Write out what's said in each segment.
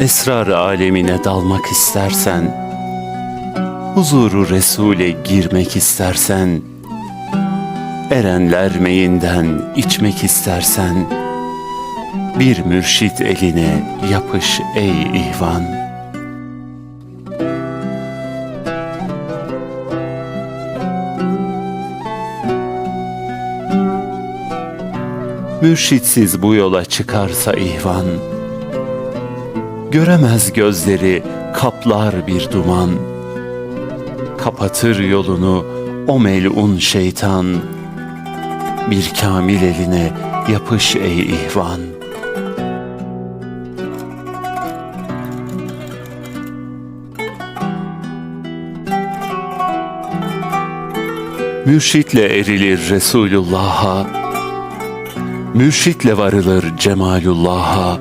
Esrar alemine dalmak istersen, huzuru Resul'e girmek istersen, erenler meyinden içmek istersen, bir mürşit eline yapış ey ihvan. Mürşitsiz bu yola çıkarsa ihvan, Göremez gözleri kaplar bir duman. Kapatır yolunu o melun şeytan Bir kamil eline yapış ey ihvan. Mürşitle erilir Resulullah'a Mürşitle varılır Cemalullah'a.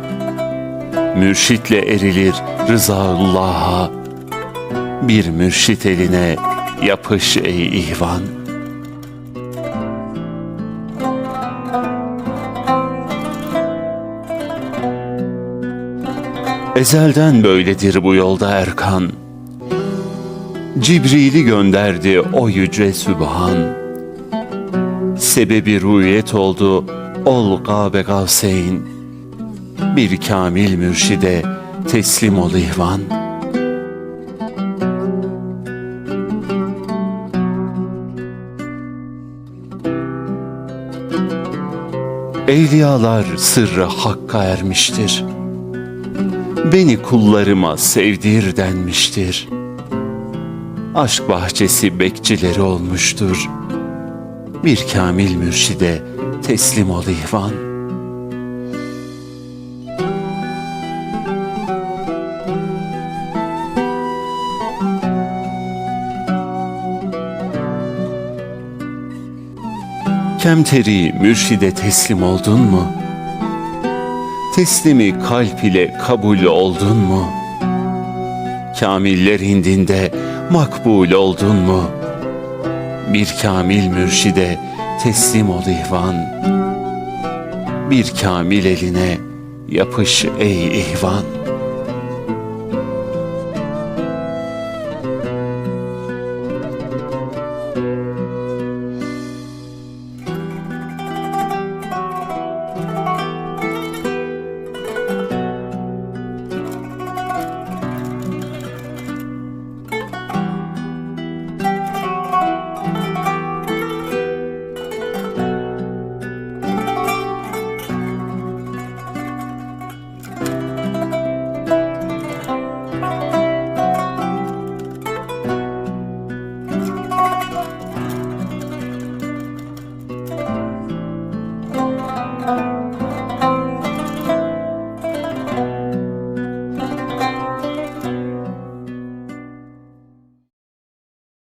Mürşitle erilir rızaullah'a. Bir mürşit eline yapış ey ihvan. Ezelden böyledir bu yolda Erkan. Cibril'i gönderdi o yüce Sübhan. Sebebi rüyet oldu ol Gabe Gavseyn bir kamil mürşide teslim ol ihvan. Evliyalar sırrı hakka ermiştir. Beni kullarıma sevdir denmiştir. Aşk bahçesi bekçileri olmuştur. Bir kamil mürşide teslim ol ihvan.'' Kemteri mürşide teslim oldun mu? Teslimi kalp ile kabul oldun mu? Kamiller indinde makbul oldun mu? Bir kamil mürşide teslim ol ihvan. Bir kamil eline yapış ey ihvan.''